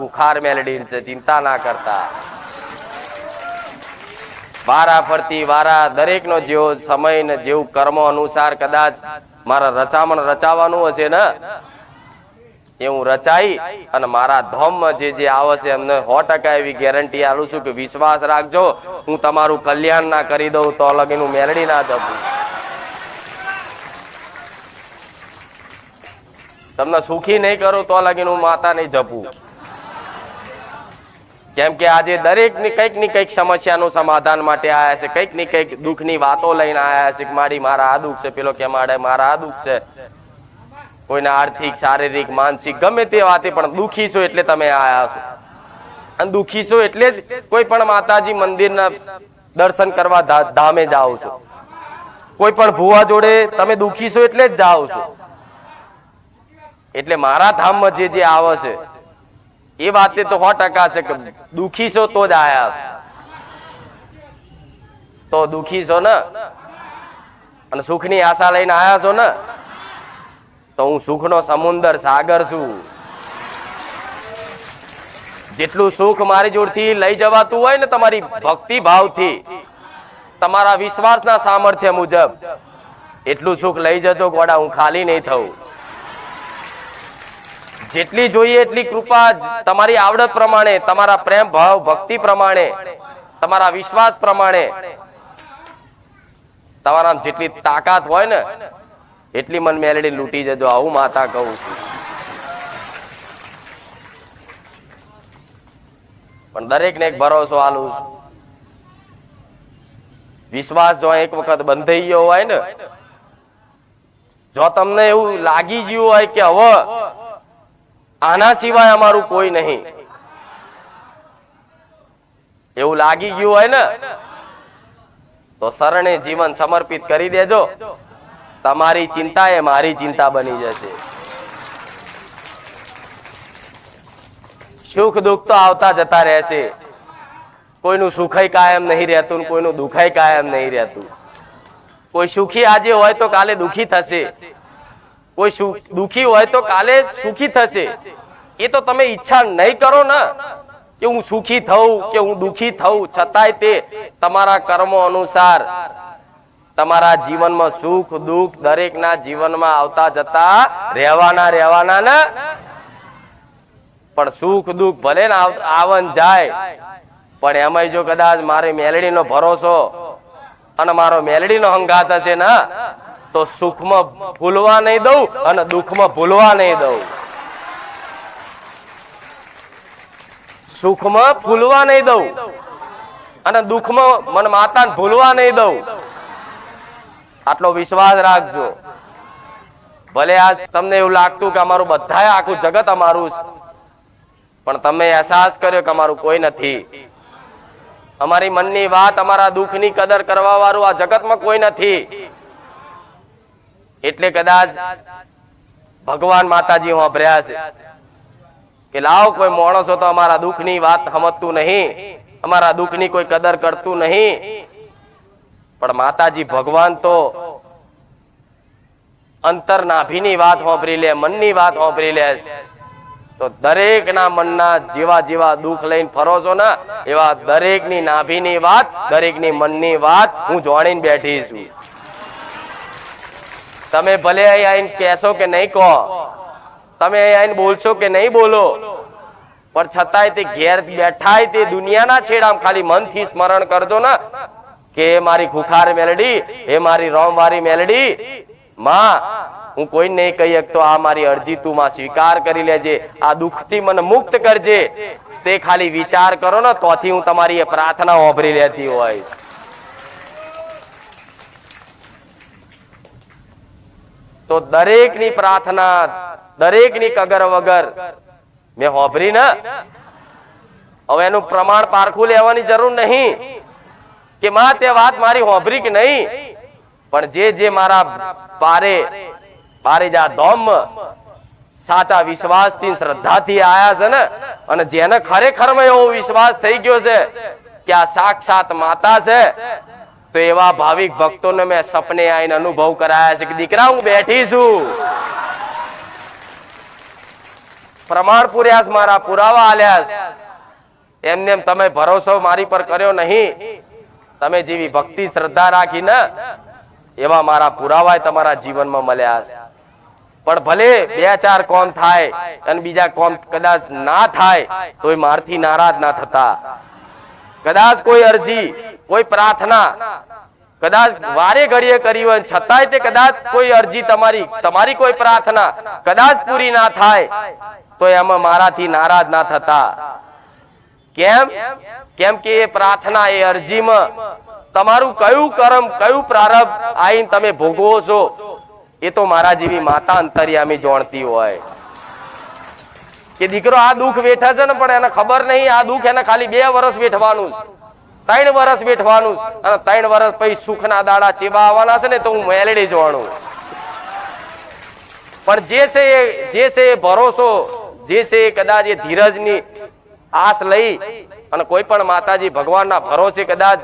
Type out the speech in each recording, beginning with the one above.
બુખાર મેલડી છે ચિંતા ના કરતા. વારા ફરતી વારા દરેકનો જેવો સમય ને જેવું કર્મ અનુસાર કદાચ મારા રચામણ રચાવાનું હશે ને? એ હું રચાઈ અને મારા ધોમમાં જે જે આવશે એમને સો ટકા એવી ગેરંટી આલું છું કે વિશ્વાસ રાખજો. હું તમારું કલ્યાણ ના કરી દઉં તો લગીન હું મેળડી ના જપું તમને સુખી નહીં કરું તો લગીન હું માતા નહીં જપું. કેમ કે આજે દરેકની કંઈકની કંઈક સમસ્યાનું સમાધાન માટે આયા છે કંઈકની કંઈક દુઃખની વાતો લઈને આયા છે મારી મારા આ દુઃખ છે, પેલો કે મારે મારા આ દુઃખ છે. કોઈને આર્થિક, શારીરિક, માનસિક, ગમે તે વાતે પણ દુઃખી છો એટલે તમે આયા છો. અને દુઃખી છો એટલે જ કોઈ પણ માતાજી મંદિરના દર્શન કરવા ધામે જાઓ છો. કોઈ પણ ભુવા જોડે તમે દુઃખી છો એટલે જ જાઓ છો. એટલે મારા ધામમાં જે જે આવે છે એ વાતે તો સો ટકા છે કે દુખી છો તો જ આયા તો દુઃખી છો ને? અને સુખની આશા લઈને આયા છો ને? તો હું સુખનો સમુદર સાગર છું. જેટલું સુખ મારી જોડથી લઈ જવાતું હોય ને તમારી ભક્તિ ભાવથી તમારા વિશ્વાસના સામર્થ્ય મુજબ, એટલું સુખ લઈ જજો ગોડા, હું ખાલી નહીં થઉં. જેટલી જોઈએ એટલી કૃપા તમારી આવડત પ્રમાણે, તમારા પ્રેમ, ભાવ, ભક્તિ પ્રમાણે, તમારા વિશ્વાસ પ્રમાણે. તમારા જેટલી તાકાત હોય ને, એટલી મન મેલડી લૂંટી જજો. આવું માતા કહું છું. પણ દરેક ને એક ભરોસો આલું વિશ્વાસ જો એક વખત બંધાઈ ગયો હોય ને, જો તમને એવું લાગી ગયું હોય કે હવે આના સિવાય અમારું કોઈ નહીં. એવું લાગી ગયું હોય ને, તો શરણે જીવન સમર્પિત કરી દેજો. તમારી ચિંતા એ મારી ચિંતા બની જશે. સુખ દુઃખ તો આવતા જતા રહેશે. કોઈનું સુખય કાયમ નહીં રહેતું કોઈનું દુખાય કાયમ નહીં રહેતું. કોઈ સુખી આજે હોય તો કાલે દુખી થશે. કોઈ દુખી હોય તો કાલે સુખી થશે. એ તો તમે ઈચ્છા નહીં કરો ને કે હું સુખી થઉં, કે હું દુખી થઉં. છતાંય તે તમારા કર્મો અનુસાર તમારા જીવનમાં સુખ, દુઃખ દરેકના જીવનમાં આવતા જતા રહેવાના રહેવાના ને. પણ સુખ, દુઃખ ભલે ને આવન જાય, પણ એમાંય જો કદાચ મારે મેલડીનો ભરોસો અને મારો મેલડીનો હંગાત હશે ને તો સુખમાં ભૂલવા નહીં દઉં અને દુઃખમાં ભૂલવા નહીં દઉં. સુખમાં ભૂલવા નહીં દઉં અને દુઃખમાં મને માતાને ભૂલવા નહીં દઉં. આટલો વિશ્વાસ રાખજો. ભલે આજ તમને એવું લાગતું કે અમારું બધાય આખું જગત અમારું પણ તમે અહેસાસ કર્યો કે અમારું કોઈ નથી. અમારી મનની વાત અમારા દુઃખની કદર કરવા વાળું આ જગતમાં કોઈ નથી. એટલે કદાચ ભગવાન માતાજી વાપર્યા છે. કે લાવ કોઈ માણસો તો અમારા દુઃખની વાત સમજતું નહીં. અમારા દુઃખની કોઈ કદર કરતું નહીં. પણ માતાજી ભગવાન તો અંતર નાભીની વાત વાપરી લે, મનની વાત વાપરી લે તો તો દરેકના મનના જેવા જેવા દુઃખ લઈને ફરો છો ને, એવા દરેકની નાભીની વાત, દરેકની મનની વાત હું જાણીને બેઠી છું. તમે ભલે અહીં આવીને કહેશો કે નહીં કહો. તમે અહીં આવીને બોલશો કે નહીં બોલો. પણ છતાંય તે ઘેર બેઠાય તે દુનિયાના છેડામાં ખાલી મનથી સ્મરણ કરજો ને કે હે મારી ખુખાર મેલડી, હે મારી રોમવારી મેલડી. માં, હું કોઈ નહીં કહી શકતો, આ મારી અરજી તું માં સ્વીકાર કરી લેજે, આ દુઃખથી મને મુક્ત કરજે. તે ખાલી વિચાર કરો ને, તોથી હું તમારી એ પ્રાર્થના ઓભરી લેતી હોય. તો દરેકની પ્રાર્થના, દરેકની કગર વગર. મેં હોભરી ને? હવે એનું પ્રમાણ પારખું લેવાની જરૂર નહીં. કે માં, તે વાત મારી હોભરી કે નહીં? પણ જે જે મારા પારે જા ધોમ, સાચા વિશ્વાસથી, શ્રદ્ધાથી આયા છે ને, અને જેને ખરેખરમાં એવો વિશ્વાસ થઈ ગયો છે કે આ સાક્ષાત માતા છે તો એવા ભાવિક ભક્તોને મેં સપને આવીને અનુભવ કરાયા છે કે દીકરા, હું બેઠી છું. પ્રમાણ પૂર્યા મારા પુરાવા આલ્યા એમને એમ તમે ભરોસો મારી પર કર્યો નહીં. તમે જેવી ભક્તિ, શ્રદ્ધા રાખી ને એવા મારા પુરાવા તમારા જીવનમાં મળ્યા છે. પણ ભલે બે ચાર કોમ થાય અને બીજા કોમ કદાચ ના થાય, તોય મારથી નારાજ ના થતા. કદાચ કોઈ અરજી, કોઈ પ્રાર્થના, કદાચ વારે ઘડીએ કરી હોય, છતાંય તે કદાચ કોઈ અરજી તમારી તમારી કોઈ પ્રાર્થના કદાચ પૂરી ના થાય, તો એમાં મારાથી નારાજ ના થતા. કેમ? કેમ કે એ પ્રાર્થના, એ અરજીમાં તમારું કયું કર્મ, કયું પ્રારંભ આઈને તમે ભોગવો છો, એ તો મારા જેવી માતા અંતર્યામી જાણતી હોય. કે દીકરો, આ દુઃખ વેઠે છે ને, પણ એને ખબર નહીં, આ દુઃખ એને ખાલી બે વર્ષ વેઠવાનું ત્રણ વર્ષ વેઠવાનું અને ત્રણ વર્ષ પછી સુખના દાડા ચેબા આવવાના છે ને, તો હું મેલડી જોવાનું. પણ જે છે એ, જે છે એ ભરોસો, જે છે એ કદાચ એ ધીરજની આસ લઈ અને કોઈ પણ માતાજી ભગવાનના ભરોસે કદાચ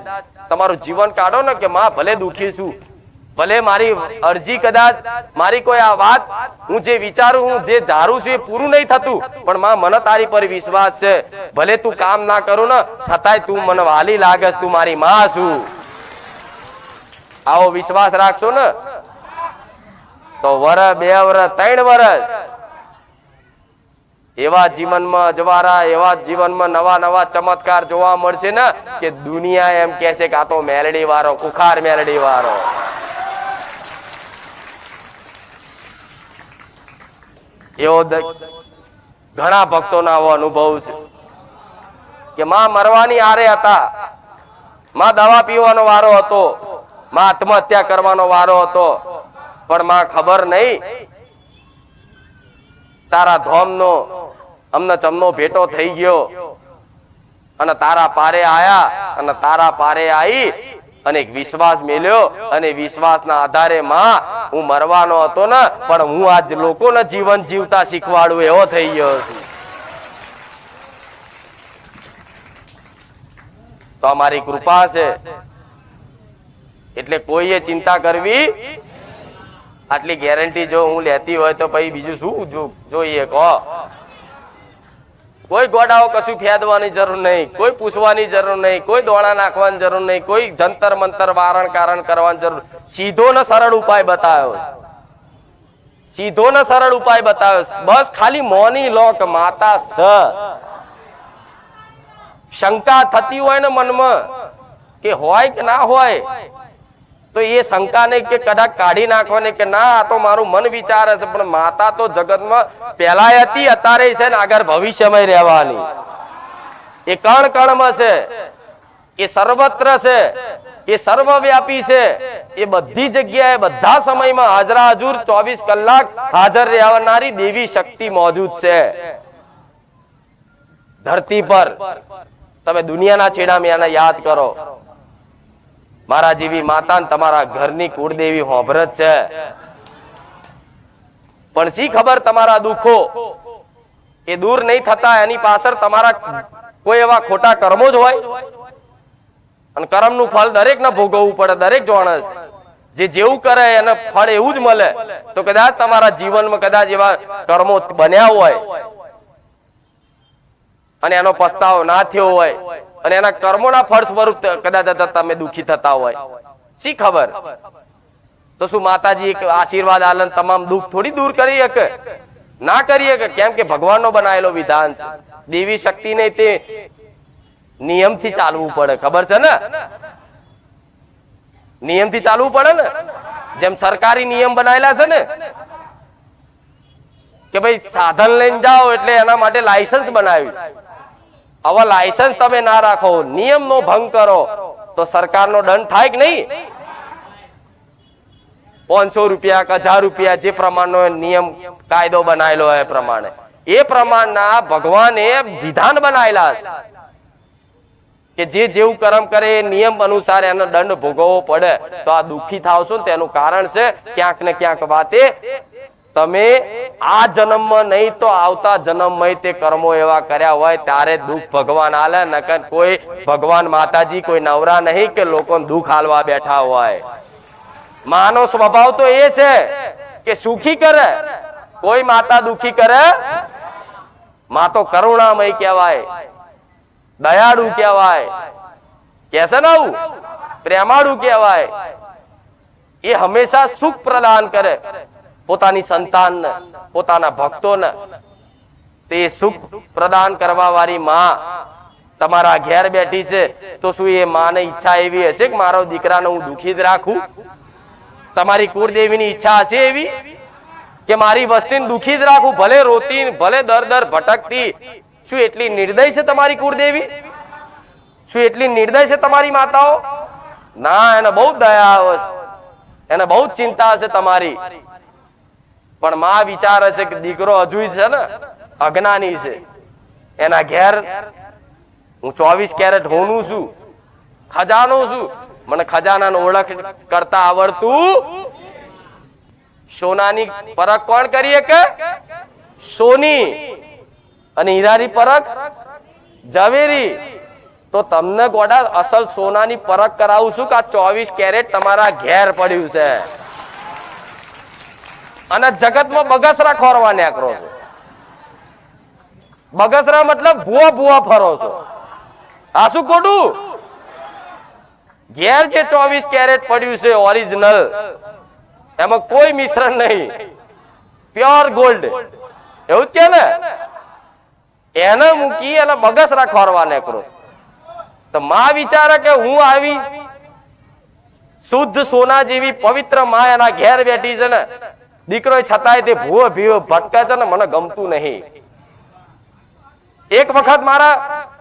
તમારું જીવન કાઢો ને કે, માં, ભલે દુખી છું ભલે મારી અરજી કદાચ મારી કોઈ આ વાત હું જે વિચારું હું, જે ધારું છું એ પૂરું નહીં થતું, પણ માં, મને તારી પર વિશ્વાસ છે. ભલે તું કામ ના કરું ને, છતાંય તું મને વાલી લાગે તું મારી માં છું. આવો વિશ્વાસ રાખશો ને? તો વર, બે વર, ત્રણ વર્ષ એવા જીવનમાં અજવારા, એવા જીવનમાં નવા નવા ચમત્કાર જોવા મળશે ને, કે દુનિયા એમ કે છે કે આ તો મેલડી વાળો કુખાર મેલડી વાળો એવો ઘણા ભક્તોના આવો અનુભવ છે કે માં મરવાની આરે હતા. માં દવા પીવાનો વારો હતો. માં આત્મહત્યા કરવાનો વારો હતો. પણ માં ખબર નહીં. તારા ધોમનો અમને ચમનો ભેટો થઈ ગયો. અને તારા પારે આયા અને તારા પારે આવી અને વિશ્વાસ મેલ્યો અને વિશ્વાસના આધારે માં હું મરવાનો હતો ને, પણ હું આજ લોકોને જીવન જીવતા શીખવાડું એવો થઈ ગયો છું. તો અમારી કૃપા છે. એટલે કોઈએ ચિંતા કરવી? આટલી ગેરંટી જો હું લેતી હોય તો પછી બીજું શું જોઈએ, કહો. કોઈ ગોડાઓ કશું ફેદવાની જરૂર નહીં, કોઈ પૂછવાની જરૂર નહીં, કોઈ દોણા નાખવાની જરૂર નહીં, કોઈ જંતર મંતર વારણ કારણ કરવાની જરૂર સીધો ને સરળ ઉપાય બતાવ્યો સીધો ને સરળ ઉપાય બતાવ્યો બસ ખાલી મોની લોક, માતા સ. શંકા થતી હોય ને મનમાં કે હોય કે ના હોય તો એ શંકાને કે કદાચ કાઢી નાખવાની કે ના, આ તો મારું મન વિચાર હશે પણ માતા તો જગતમાં પેલા હતી, અત્યારે છે ને આગળ ભવિષ્યમાં રહેવાની. એ કણ કણમાં છે, એ સર્વત્ર છે, એ સર્વવ્યાપી છે, એ બધી જગ્યાએ, બધા સમયમાં હાજરા હજુર ચોવીસ કલાક હાજર રહેનારી દેવી શક્તિ મોજૂદ છે. ધરતી પર, તમે દુનિયાના છેડામાં એને યાદ કરો. મારા જેવી માતા તમારા ઘરની કુળદેવી હોભરત છે. પણ શી ખબર તમારા દુઃખો? એ દૂર નહીં થતા એની પાછળ તમારા કોઈ એવા ખોટા કર્મો જ હોય? અને કર્મનું ફળ દરેક ને ભોગવવું પડે, દરેક જોણસ. જે જેવું કરે એને ફળ એવું જ મળે. તો કદાચ તમારા જીવનમાં કદાચ એવા કર્મો બન્યા હોય. અને એનો પસ્તાવો ના થયો હોય અને એના કર્મોના ફળ સ્વરૂપ કદાચ તમે દુઃખી થતા હોય. શી ખબર? તો શું માતાજી આશીર્વાદ આલન તમામ દુઃખ થોડી દૂર કરી શકે ના કરી શકે કેમ કે ભગવાનનો બનાવેલો વિધાન છે. દેવી શક્તિને તે નિયમથી ચાલવું પડે. ખબર છે ને? નિયમથી ચાલવું પડે ને? જેમ સરકારી નિયમ બનાવેલા છે ને? કે ભાઈ સાધન લઈને જાઓ એટલે એના માટે લાયસન્સ બનાવ્યું છે. હવે લાયસન્સ તમે ના રાખો, નિયમનો ભંગ કરો, તો સરકારનો દંડ થાય કે નહીં પાંચસો રૂપિયા કે હજાર રૂપિયા જે પ્રમાણનો નિયમ, કાયદો બનાવેલો એ પ્રમાણે એ પ્રમાણના ભગવાને વિધાન બનાવેલા છે કે જે જેવું કર્મ કરે એ નિયમ અનુસાર એનો દંડ ભોગવવો પડે તો આ દુઃખી થાવશો ને તેનું કારણ છે ક્યાંક ને ક્યાંક વાતે તમે આ જન્મમાં નહીં તો આવતા જન્મમાં તે કર્મો એવા કર્યા હોય ત્યારે દુઃખ ભગવાન આલે, નકર કોઈ ભગવાન માતાજી કોઈ નવરા નહીં કે લોકોને દુઃખ હાલવા બેઠા હોય. માનો સ્વભાવ તો એ છે કે સુખી કરે, કોઈ માતા દુખી કરે? માં તો કરુણામય કહેવાય, દયાળુ કહેવાય કે છે ને પ્રેમાળુ કહેવાય. એ હંમેશા સુખ પ્રદાન કરે. પોતાની સંતાનને પોતાના ભક્તોને તે સુખ પ્રદાન કરવા વાળી માં તમારા ઘેર બેઠી છે, તો શું એ માને ઈચ્છા એવી હશે કે મારો દીકરાને હું દુખી રાખું? તમારી કુળદેવીની ઈચ્છા હશે એવી કે મારી વસ્તીને દુખી જ રાખું? ભલે રોતી ભલે દર દર ભટકતી. શું એટલી નિર્દય છે તમારી કુળદેવી? શું એટલી નિર્દય છે તમારી માતાઓ? ના, એને બહુ દયા આવે એને બહુ ચિંતા હશે તમારી. પણ માં વિચારે છે કે દીકરો હજુ છે ને અજ્ઞાની છે. એના ઘેર હું ચોવીસ કેરેટ હોનું છું, ખજાનો છું. મને ખજાનાનો ઓળખ કરતા આવડતું સોનાની પરખ કોણ કરીએ કે? સોની. અને હીરાની પરખ ઝવેરી. તો તમને ગોડા અસલ સોનાની પરખ કરાવું છું કે આ ચોવીસ કેરેટ તમારા ઘેર પડ્યું છે. અને જગતમાં બગસરા ખોરવા નીકળો છો. બગસરા મતલબ ભૂવા ભૂવા ફરો છો. આ શું ખોટું? ઘેર જે ચોવીસ કેરેટ પડ્યું છે ઓરિજિનલ એમાં કોઈ મિશ્રણ નહીં. પ્યોર ગોલ્ડ એવું જ કે ને? એને મૂકી અને બગસરા ખોરવા નીકળો તો માં વિચારે કે હું આવી શુદ્ધ સોના જેવી પવિત્રમાં એના ઘેર બેઠી છે ને દીકરો છતાંય તે ભૂવો ભીવો ભટકે છે ને મને ગમતું નહીં. એક વખત મારા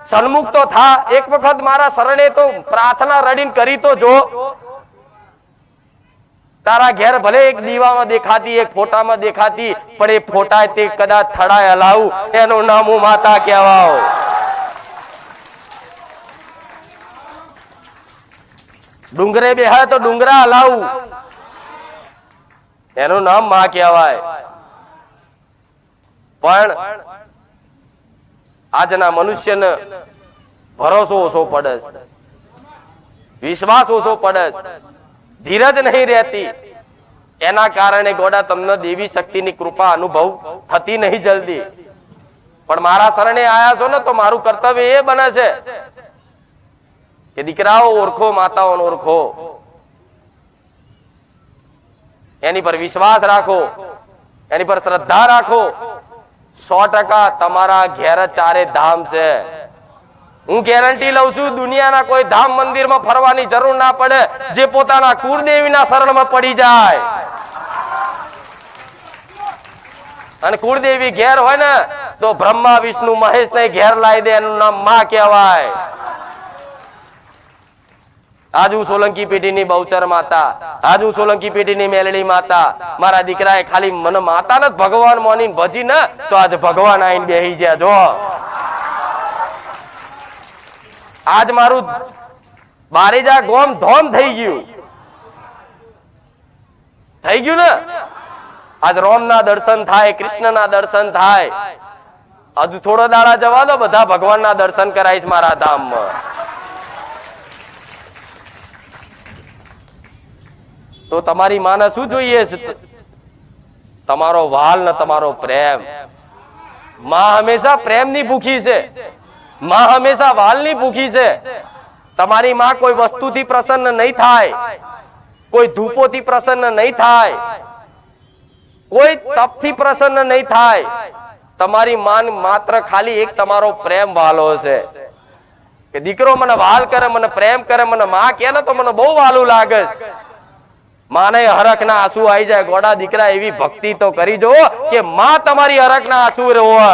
સન્મુખ તો થા, એક વખત મારા શરણે તો પ્રાર્થના રડીને કરી તો જો. તારા ઘેર ભલે એક દીવામાં દેખાતી, એક ફોટામાં દેખાતી, પણ એ ફોટા તે કદાચ થડાય હલાવું એનું નામ હું માતા કહેવાઓ ડુંગરે બેહાય તો ડુંગરા હલાવું એનું નામમાં કહેવાય. પણ આજના મનુષ્યને ભરોસો ઓછો પડે છે. વિશ્વાસ ઓછો પડે છે. ધીરજ નહીં રહેતી. એના કારણે ગોડા તમને દેવી શક્તિની કૃપા અનુભવ થતી નહીં જલ્દી. પણ મારા શરણે આયા છો ને તો મારું કર્તવ્ય એ બને છે કે દીકરાઓ ઓળખો, માતાઓને ઓળખો. એની પર વિશ્વાસ રાખો. એની પર શ્રદ્ધા રાખો. સો ટકા તમારા ઘેર ચારે ધામ છે. હું ગેરંટી લઉં છું, દુનિયાના કોઈ ધામ મંદિરમાં ફરવાની જરૂર ના પડે, જે પોતાના કુળદેવીના શરણમાં પડી જાય. અને કુળદેવી ઘેર હોય ને, તો બ્રહ્મા, વિષ્ણુ મહેશ ને ઘેર લાવી દે, એનું નામમાં કહેવાય. આજ હું સોલંકી પેઢીની બહુચર માતા, આજ સોલંકી પેઢીની મેલડી માતા, મારા દીકરાએ ખાલી મને માતા ને ભગવાન મોની ભજી ને, તો આજે ભગવાન આઈને બેહી જ્યા જો. આજ મારું બારેજા ગોમ ધોમ થઈ ગયું. થઈ ગયું ને? આજ રોમ ના દર્શન થાય કૃષ્ણ ના દર્શન થાય. હજુ થોડો દાડા જવા દો, બધા ભગવાન ના દર્શન કરાઈશ મારા ધામમાં. તો તમારી માને શું જોઈએ છે? તમારો વાલ ને તમારો પ્રેમ. માં હંમેશા પ્રેમની ભૂખી છે. માં હંમેશા વાલની ભૂખી છે. તમારી માં કોઈ વસ્તુથી પ્રસન્ન નહીં થાય. કોઈ ધૂપોથી પ્રસન્ન નહીં થાય. કોઈ તપથી પ્રસન્ન નહીં થાય. તમારી માન માત્ર ખાલી એક તમારો પ્રેમ વાલો છે. કે દીકરો મને વાલ કરે, મને પ્રેમ કરે, મને માં કે ને તો મને બહુ વાલું લાગે છે. માને હરક ના આંસુ આવી જાય. ગોડા દીકરા એવી ભક્તિ તો કરી જો કે માં તમારી હરખ ના આંસુ રોવે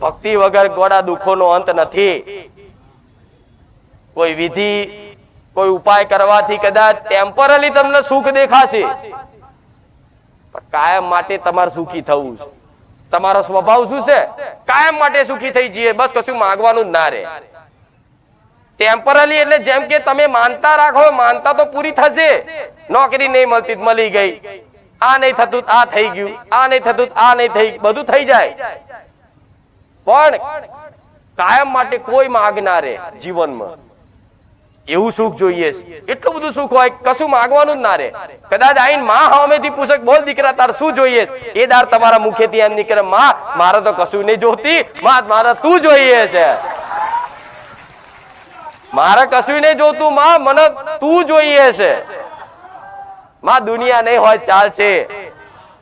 ભક્તિ વગર ગોડા દુઃખોનો અંત નથી. કોઈ વિધિ, કોઈ ઉપાય કરવાથી કદાચ ટેમ્પરરી તમને સુખ દેખાશે. કાયમ માટે તમારે સુખી થવું છે. તમારો સ્વભાવ શું છે? કાયમ માટે સુખી થઈ જઈએ. બસ કશું માંગવાનું જ ના રહે. ટેમ્પરરી એટલે જેમ કે તમે માનતા રાખો, માનતા તો પૂરી થશે. નોકરી નહીં મળતી મળી ગઈ. આ નહીં થતું આ થઈ ગયું. આ નહીં થતું આ નહીં થઈ બધું થઈ જાય. પણ કાયમ માટે કોઈ માગ રહે જીવનમાં. એવું સુખ જોઈએ એટલું બધું સુખ હોય કશું માંગવાનું જ ના રે કદાચ આઈને માં સામેથી પૂછે બોલ દીકરા, તાર શું જોઈએ એ દાર તમારા મુખેથી એમ નીકળે માં, મારે તો કશું નહીં જોતી. માં, મારે તું જોઈએ છે. મારે કશું નહીં જોતું માં, મને તું જોઈએ છે. માં, દુનિયા નહીં હોય ચાલશે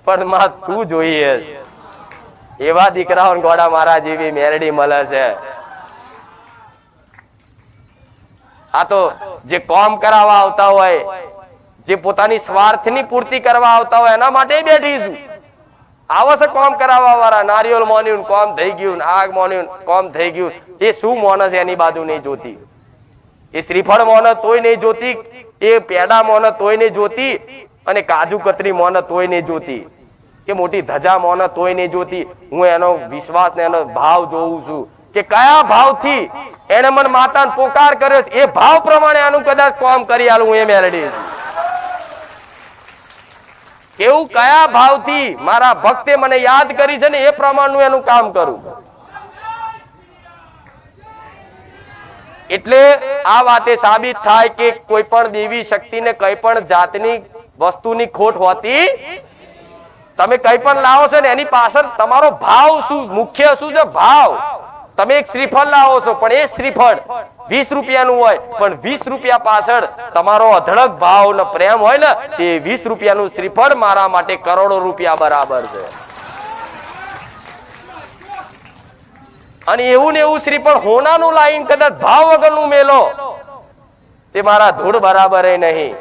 પણ માં, તું જોઈએ. એવા દીકરાઓ ગોડા મારા જેવી મેરડી મળે છે. આ તો જે કોમ કરાવવા આવતા હોય, જે પોતાની સ્વાર્થની પૂર્તિ કરવા આવતા હોય, એના માટે બેઠી છું. આવો છે કોમ કરાવવા વાળા નારિયેલ મોન્યું કોમ થઈ ગયું આગ મોન્યું કોમ થઈ ગયું. એ શું મોનસ એની બાજુ નહીં જોતી. એ શ્રીફળ મોન તોય નહીં જોતી, એ પેડા મોન તોય નહીં જોતી અને કાજુ કતરી મોન તોય નહીં જોતી. કે મોટી ધજા મોન તોય નહીં જોતી. હું એનો વિશ્વાસ ને એનો ભાવ જોઉં છું કે કયા ભાવથી એને મને માતાને પોકાર કર્યો છે, એ ભાવ પ્રમાણે આનું કદાચ કોમ કરી આલું હું એ મેલડી કેવું કયા ભાવથી મારા ભક્તે મને યાદ કરી છે ને એ પ્રમાણનું એનું કામ કરું. એટલે આ વાતે સાબિત થાય કે કોઈ પણ દેવી શક્તિને કઈ પણ જાતની વસ્તુની ખોટ હોતી તમે કઈ પણ લાવો છો ને એની પાછળ તમારો ભાવ શું? મુખ્ય શું છે? ભાવ. તમે એક શ્રીફળ લાવો છો, પણ એ શ્રીફળ વીસ રૂપિયાનું હોય, પણ વીસ રૂપિયા પાછળ તમારો અધડક ભાવ ને પ્રેમ હોય ને, તે વીસ રૂપિયાનું શ્રીફળ મારા માટે કરોડો રૂપિયા બરાબર છે. અને એવું ને એવું શ્રીફળ હોનાનું લાઈન કદાચ ભાવ વગરનું મેલો. તે મારા ધૂળ બરાબર નહીં.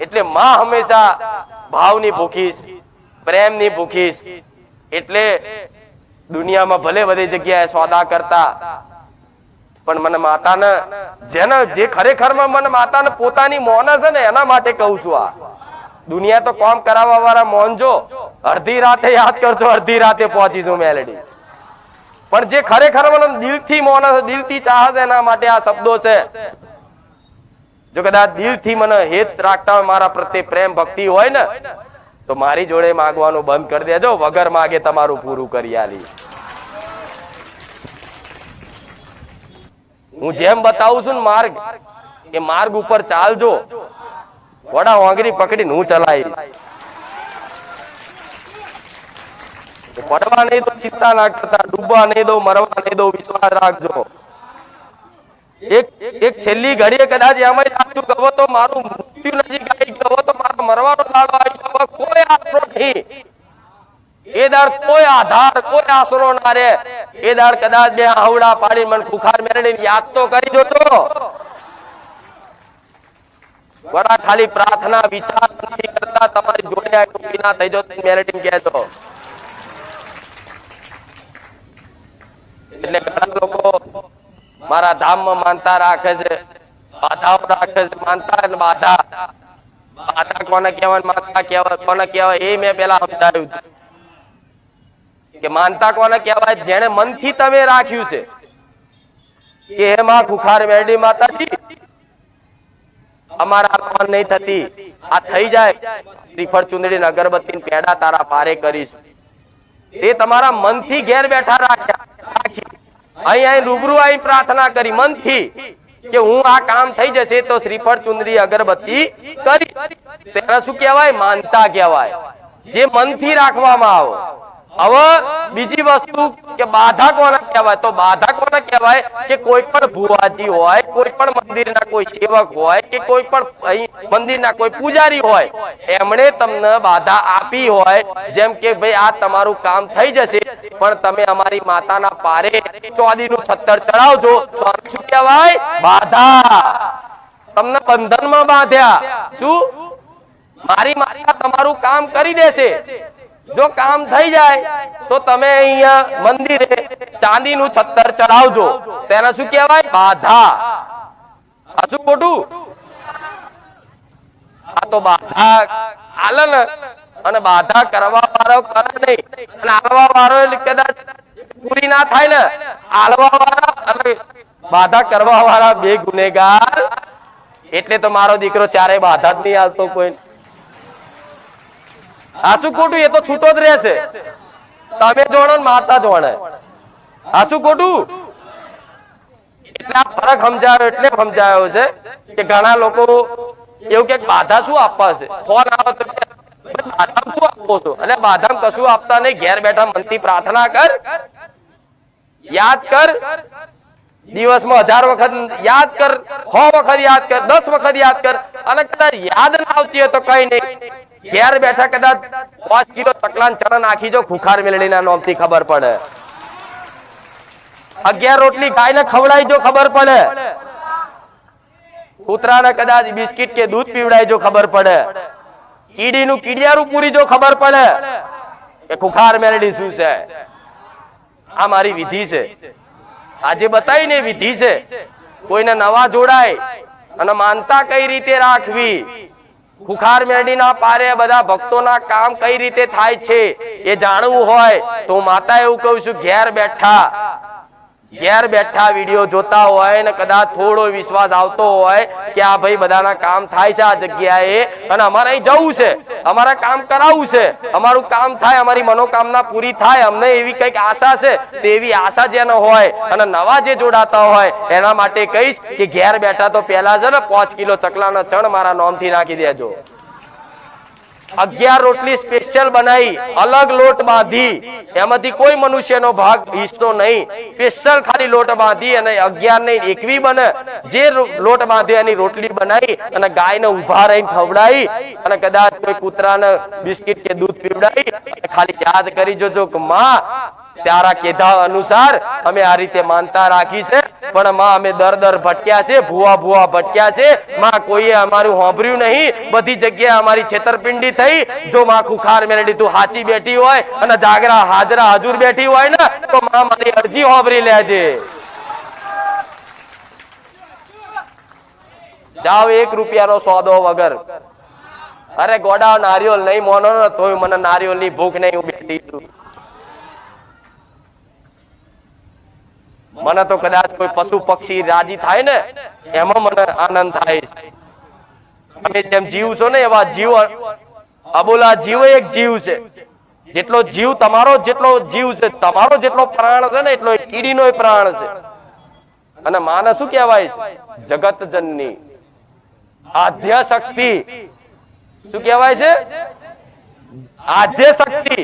એટલે માં હંમેશા ભાવની ભૂખીશ પ્રેમની ભૂખીશ એટલે દુનિયામાં ભલે બધી જગ્યાએ સોદા કરતા, પણ મને માતાને જેને જે ખરેખરમાં મને માતાને પોતાની મોના છે ને એના માટે કહું છું આ. દુનિયા તો કોમ કરાવવા વાળા મોંજો અડધી રાતે યાદ કરજો, અડધી રાતે પહોંચીશું મેલેડી. પણ જે ખરેખર મને દિલથી મોન છે દિલથી ચાહ છે એના માટે આ શબ્દો છે. જો કદાચ દિલથી મને હેત રાખતા હોય, મારા પ્રત્યે પ્રેમ, ભક્તિ હોય ને, તો મારી જોડે માગવાનું બંધ કરી દેજો. વગર માગે તમારું પૂરું કરી આલી. હું જેમ બતાવું છું ને માર્ગ, એ માર્ગ ઉપર ચાલજો. વડા વાંગરી પકડીને હું ચલાવી પડવા નહીં તો ચિંતા ના કરતા, ડૂબવા નહીં દો, મરવા નહીં દો, વિશ્વાસ રાખજો. એક છેલ્લી ઘડીએ કદાચ એમ જ કહો તો મારું મૃત્યુ નજીક આવી કહો તો મારો મરવાનો દાડો આવી ગયો કોઈ આશરો નહીં. એ દાડ કોઈ આધાર, કોઈ આશરો ના રે એ દાડ કદાચ બે હાવડા પાડી મને ખુખાર મેળવીને યાદ તો કરી જોતો. વડા ખાલી પ્રાર્થના, વિચાર નથી કરતા. તમારી જોડે ઊભી ના થઈ જો મેલેટીને કહેજો એટલે ઘણા લોકો મારા ધામમાં માનતા રાખે છે. બાધાઓ રાખે છે, માનતા અને બાધા. બાધા કોને કહેવાય, માનતા કહેવાય, કોને કહેવાય એ મેં પેલા સમજાવ્યું. કે માનતા કોને કહેવાય જેને મનથી તમે રાખ્યું છે. કે હે માં ખુખાર મેરડી માતાજી અમારા હાથમાં નહીં થતી. આ થઈ જાય. શ્રીફળ ચુંદડી અગરબત્તી પેડા તારા પારે કરીશું. એ તમારા મનથી ઘેર બેઠા રાખ્યા. રાખી. અહીં રૂબરૂ આવી પ્રાર્થના કરી મનથી કે હું આ કામ થઈ જશે તો શ્રીફળ ચુંદરી અગરબત્તી કરી શું કહેવાય? માનતા કહેવાય. જે મનથી રાખવામાં આવો. હવે બીજી વસ્તુ કે બાધા કોને કહેવાય? તો બાધા કોને કહેવાય? કે કોઈ પણ ભુવાજી હોય, કોઈ પણ મંદિરના કોઈ સેવક હોય, કે કોઈ પણ મંદિરના કોઈ પૂજારી હોય, એમણે તમને બાધા આપી હોય, જેમ કે ભાઈ આ તમારું કામ થઈ જશે, પણ તમે અમારી માતાના પારે ચોદીનું છત્તર ચડાવજો, તો શું કહેવાય? બાધા. તમને બંધનમાં બાંધ્યા. શું? મારી માતા તમારું કામ કરી દેશે. જો કામ થઈ જાય, તો તમે અહીંયા મંદિરે ચાંદીનું છત્તર ચડાવજો. તેને શું કહેવાય? બાધા. આ શું ખોટું? આ તો બાધા આલન અને બાધા કરવા વાળો કરે નહીં. અને આલવા વાળો એટલે કદાચ પૂરી ના થાય ને આલવા વાળા અને બાધા કરવા વાળા બે ગુનેગાર. એટલે તો મારો દીકરો ચારે બાધા જ નહીં આવતો કોઈ. આ શું ખોટું એ તો છૂટો જ રહેશે. તમે જોણો માતા જોણે આસુ ખોટું એટલે આ ફરક સમજાયો એટલે સમજાયો છે કે ઘણા લોકો એવું કે બાધા શું આપવા છે? ફોન આવે તો કે, શું આપો છો? અને બાધામાં કશું આપતા નહીં. ઘેર બેઠા મનથી પ્રાર્થના કર. યાદ કર. દિવસમાં હજાર વખત યાદ કર. સો વખત યાદ કર. દસ વખત યાદ કર. અને કદાચ યાદ ના આવતી હોય તો કઈ નહીં. ઘેર બેઠા કદાચ પાંચ કિલો ચકલાન ચણા નાખી જો ખુખાર મેલડીના નોમથી ખબર પડે. અગિયાર રોટલી ગાયને ખવડાવી જો ખબર પડે. કૂતરાને કદાચ બિસ્કિટ કે દૂધ પીવડાવી જો ખબર પડે. કીડીનું કીડિયારું પૂરી જો ખબર પડે કે ખુખાર મેળડી શું છે? આ મારી વિધિ છે. આજે બતાવીને વિધિ છે. કોઈને નવા જોડાય અને માનતા કઈ રીતે રાખવી? ખુખાર મેરડીના પારે બધા ભક્તોના કામ કઈ રીતે થાય છે એ જાણવું હોય તો માતા એવું કહું છું, ઘેર બેઠા. ઘેર બેઠા વીડિયો જોતા હોય ને કદાચ થોડો વિશ્વાસ આવતો હોય કે આ ભાઈ બધાના કામ થાય છે આ જગ્યાએ અને અમારે અહીં જવું છે, અમારે કામ કરાવવું છે, અમારું કામ થાય, અમારી મનોકામના પૂરી થાય, અમને એવી કંઈક આશા છે તો એવી આશા જેનો હોય અને નવા જે જોડાતા હોય, એના માટે કહીશ કે ઘેર બેઠા તો પહેલા છે ને પાંચ કિલો ચકલાના ચણ મારા નોમથી નાખી દેજો. અગિયાર રોટલી સ્પેશિયલ બનાવી અલગ લોટ બાંધી. એમાંથી કોઈ મનુષ્યનો ભાગ હિસ્સો નહીં. સ્પેશિયલ ખાલી લોટ બાંધી અને અગિયાર નહીં, એકવી બને. જે લોટ બાંધી એની રોટલી બનાવી અને ગાયને ઊભા રહીને ખવડાવી અને કદાચ કોઈ કૂતરાને બિસ્કિટ કે દૂધ પીવડાવી ખાલી યાદ કરી જોજો કે માં તારા કીધા અનુસાર અમે આ રીતે માનતા રાખી છે. પણ માં, અમે દર દર ભટક્યા છે, ભૂવા ભૂવા ભટક્યા છે. માં, કોઈએ અમારું હોંભર્યું નહીં. બધી જગ્યાએ અમારી છેતરપિંડી થઈ. જો માં ખુખાર મેલડી તું હાચી બેઠી હોય અને જાગરા હાજરા હજુર બેઠી હોય ને, તો માં મારી અરજી હોંભરી લેજે. જાઓ, એક રૂપિયાનો સોદો વગર. અરે ગોડા નારિયોલ નહીં મોનો તોય મને નારિયોલની ભૂખ નહીં, હું બેઠી મને તો કદાચ કોઈ પશુ પક્ષી રાજી થાય ને, એમાં મને આનંદ થાય. તમે જેમ જીવ છો ને એવા જીવ અબોલા જીવ એક જીવ છે. જેટલો જીવ તમારો જેટલો જીવ છે, તમારો જેટલો પ્રાણ છે ને એટલો કીડીનો પ્રાણ છે. અને માને શું કહેવાય છે? જગત જનની આધ્યા શક્તિ શું કહેવાય છે? આદ્ય શક્તિ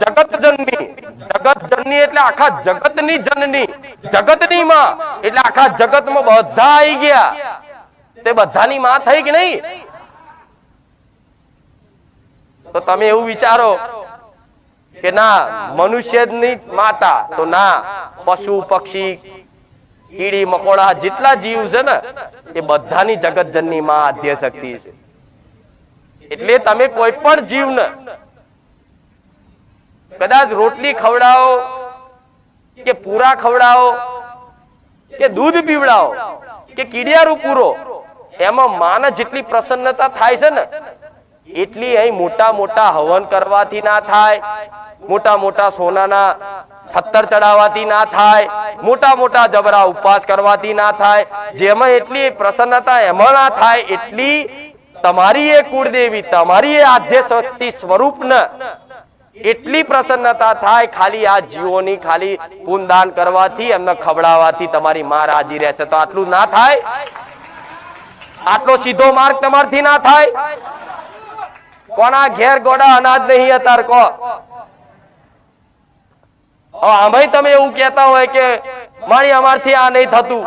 જગત જનની જગત જનની એટલે આખા જગતની જનની, જગતની માં એટલે આખા જગતમાં બધા આવી ગયા. તે બધાની માં થઈ કે નહીં? તો તમે એવું વિચારો કે ના, મનુષ્યની માતા, તો ના, પશુ, પક્ષી, કીડી, મકોડા, જેટલા જીવ છે ને, એ બધાની જગત જનની માં આદ્ય શક્તિ છે. એટલે તમે કોઈ પણ જીવને કદાચ રોટલી ખવડાવો કે પૂરા ખવડાવો કે દૂધ પીવડાવો કે કીડિયારું પૂરો, એમાં માને જેટલી પ્રસન્નતા થાય છે ને, એટલી અહીં મોટા મોટા હવન કરવાથી ના થાય, મોટા મોટા સોનાના છત્તર ચડાવવાથી ના થાય, મોટા મોટા જબરા ઉપવાસ કરવાથી ના થાય, જેમાં એટલી પ્રસન્નતા એમાં ના થાય, એટલી તમારી એ કુળદેવી, તમારી એ આધ્ય શક્તિ સ્વરૂપને એટલી પ્રસન્નતા થાય, ખાલી આ જીવોની ખાલી પૂનદાન કરવાથી, એમને ખવડાવવાથી તમારી માં રાજી રહેશે. તો આટલું ના થાય? આટલો સીધો માર્ગ તમારથી ના થાય? કોના ઘેર ગોડા અનાજ નહીં હતા કો? આમાં તમે એવું કેતા હોય કે, મારી અમારથી આ નહીં થતું.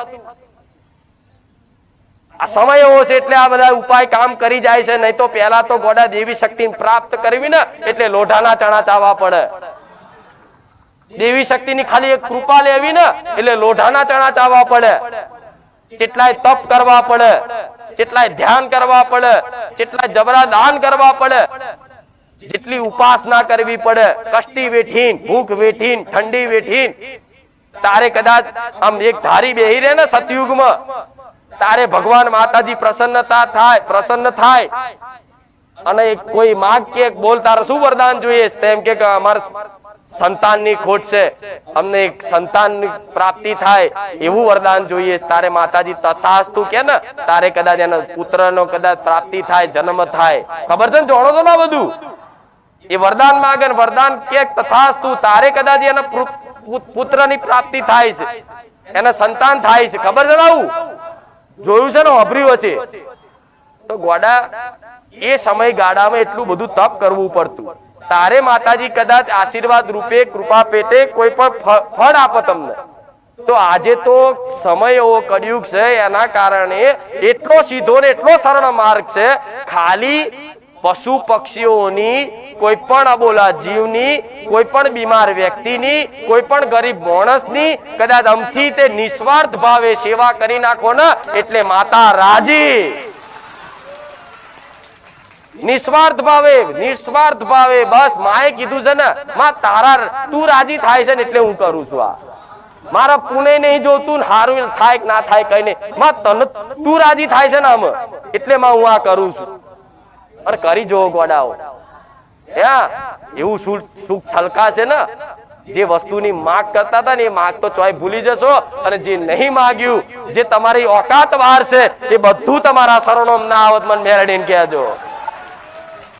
આ સમય એવો છે એટલે આ બધા ઉપાય કામ કરી જાય છે, નહીં તો પહેલા તો ગોડા દેવી શક્તિ પ્રાપ્ત કરવી ને, એટલે લોઢાના ચણા ચાવવા પડે. દેવી શક્તિની ખાલી એક કૃપા લેવી ને, એટલે લોઢાના ચણા ચાવવા પડે. કેટલાય તપ કરવા પડે કેટલાય ધ્યાન કરવા પડે કેટલાય જબરા દાન કરવા પડે, જેટલી ઉપાસના કરવી પડે, કષ્ટી વેઠીન, ભૂખ વેઠીન, ઠંડી વેઠીન, તારે કદાચ આમ એક ધારી બેહી રહે ને સતયુગમાં તારે ભગવાન માતાજી પ્રસન્નતા થાય, પ્રસન્ન થાય. અને કોઈ માગ કે બોલ, તારે શું વરદાન જોઈએ? તેમ કે અમાર સંતાનની ખોટ છે. અમને એક સંતાન પ્રાપ્તિ થાય, એવું વરદાન જોઈએ. તારે માતાજી તથાસ્તુ કે ને? તારે કદાચ એનો પુત્રનો કદાચ પ્રાપ્તિ થાય, જન્મ થાય. ખબર છે જોડો છો ને બધું? એ વરદાન માગે વરદાન કે તથાસ્તુ, તારે કદાચ એના પુત્રની પ્રાપ્તિ થાય છે. એના સંતાન થાય છે. ખબર છે આવું? જોયું છે ને વાપર્યું હશે તો ગોડા, એ સમયગાળામાં એટલું બધું તપ કરવું પડતું. તારે માતાજી કદાચ આશીર્વાદ રૂપે, કૃપા પેટે કોઈ પણ ફળ આપો તમને. તો આજે તો સમય એવો કળિયુગ છે, એના કારણે એટલો સીધો ને એટલો સરળ માર્ગ છે, ખાલી પશુ પક્ષીઓની કોઈ પણ અબોલા જીવની કોઈ પણ બીમાર વ્યક્તિની કોઈ પણ ગરીબ માણસની, કદાચ અમથી તે નિસ્વાર્થ ભાવે સેવા કરી નાખો ને, એટલે માતા રાજી. નિસ્વાર્થ ભાવે નિસ્વાર્થ ભાવે, બસ માએ કીધું છે ને, માં, તારા તું રાજી થાય છે ને એટલે હું કરું છું આ. મારા પુણે નહીં જોતું હારું થાય કે ના થાય કઈ નહીં. માં, તને, તું રાજી થાય છે ને આમ, એટલે માં હું આ કરું છું. અરે કરી જોવો ગોડાઓ. યા એવું સુખ છલકાશે ને? જે વસ્તુની માગ કરતા હતા ને એ માગ તો ચોય ભૂલી જશો. અને જે નહીં માગ્યું, જે તમારી ઓકાત વાર છે, એ બધું તમારા શરણોમ ના આવત, મને મેળવીને કહેજો.